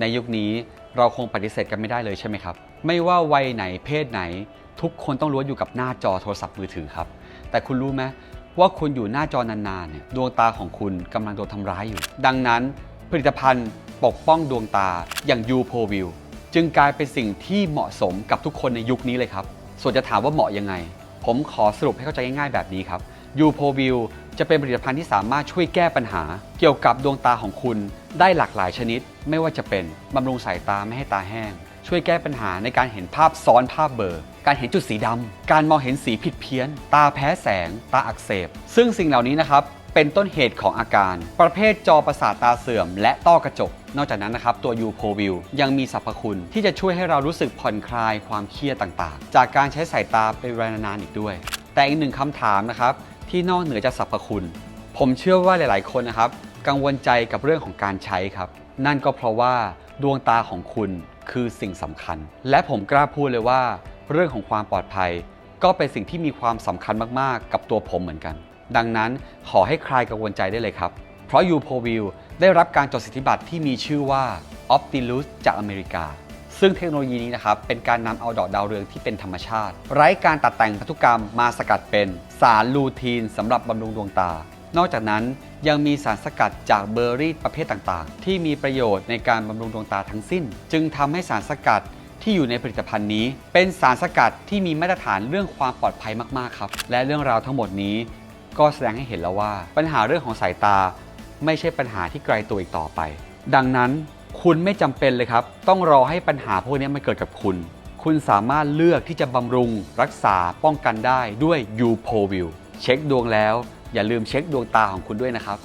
ในยุคนี้เราคงปฏิเสธกันไม่ได้เลยใช่ไหมครับ ไม่ว่าวัยไหนเพศไหน ทุกคนต้องล้วนอยู่กับหน้าจอโทรศัพท์มือถือครับ แต่คุณรู้ไหมว่าคุณอยู่หน้าจอนานๆเนี่ยดวงตาของคุณกำลังโดนทำร้ายอยู่ ดังนั้นผลิตภัณฑ์ปกป้องดวงตาอย่าง u p o v i l จึงกลายเป็นสิ่งที่เหมาะสมกับทุกคนในยุคนี้เลยครับ ส่วนจะถามว่าเหมาะยังไง ผมขอสรุปให้เข้าใจง่ายๆแบบนี้ครับ u p o v i l จะเป็นผลิตภัณฑ์ที่สามารถช่วยแก้ปัญหา เกี่ยวกับดวงตาของคุณได้หลากหลายชนิด ไม่ว่าจะเป็นบำรุงสายตาไม่ให้ตาแห้ง ช่วยแก้ปัญหาในการเห็นภาพซ้อนภาพเบลอการเห็นจุดสีดำการมองเห็นสีผิดเพี้ยน ตาแพ้แสง ตาอักเสบ ซึ่งสิ่งเหล่านี้นะครับเป็นต้นเหตุของอาการ ประเภทจอประสาทตาเสื่อม และต้อกระจก นอกจากนั้นนะครับ ตัว u p o v i l ยังมีสรรพคุณที่จะช่วยให้เรารู้สึกผ่อนคลายความเครียดต่างๆ จากการใช้สายตาเป็นเวลานานๆอีกด้วย แต่อีกหนึ่งคำถามนะครับ ที่นอกเหนือจากสรรพคุณ ผมเชื่อว่าหลาย ๆ คนนะครับ กังวลใจกับเรื่องของการใช้ครับ นั่นก็เพราะว่าดวงตาของคุณคือสิ่งสำคัญ และผมกล้าพูดเลยว่า เรื่องของความปลอดภัย ก็เป็นสิ่งที่มีความสำคัญมาก ๆ กับตัวผมเหมือนกัน ดังนั้นขอให้คลายกังวลใจได้เลยครับ เพราะ u p o v i l ได้รับการจดสิทธิบัตรที่มีชื่อว่า Optilus จากอเมริกา ซึ่งเทคโนโลยีนี้นะครับเป็นการนำเอาดอกดาวเรืองที่เป็นธรรมชาติ ไร้การตัดแต่งพันธุกรรมมาสกัดเป็นสารลูทีนสำหรับบำรุงดวงตา นอกจากนั้นยังมีสารสกัดจากเบอร์รี่ประเภทต่างๆ ที่มีประโยชน์ในการบำรุงดวงตาทั้งสิ้น จึงทำให้สารสกัดที่อยู่ในผลิตภัณฑ์นี้ เป็นสารสกัดที่มีมาตรฐานเรื่องความปลอดภัยมากๆครับ และเรื่องราวทั้งหมดนี้ ก็แสดงให้เห็นแล้วว่า ปัญหาเรื่องของสายตา ไม่ใช่ปัญหาที่ไกลตัวอีกต่อไป ดังนั้น คุณไม่จำเป็นเลยครับ ต้องรอให้ปัญหาพวกนี้มันเกิดกับคุณ คุณสามารถเลือกที่จะบำรุงรักษาป้องกันได้ด้วย u p o v i l เช็คดวงแล้ว อย่าลืมเช็คดวงตาของคุณด้วยนะครับ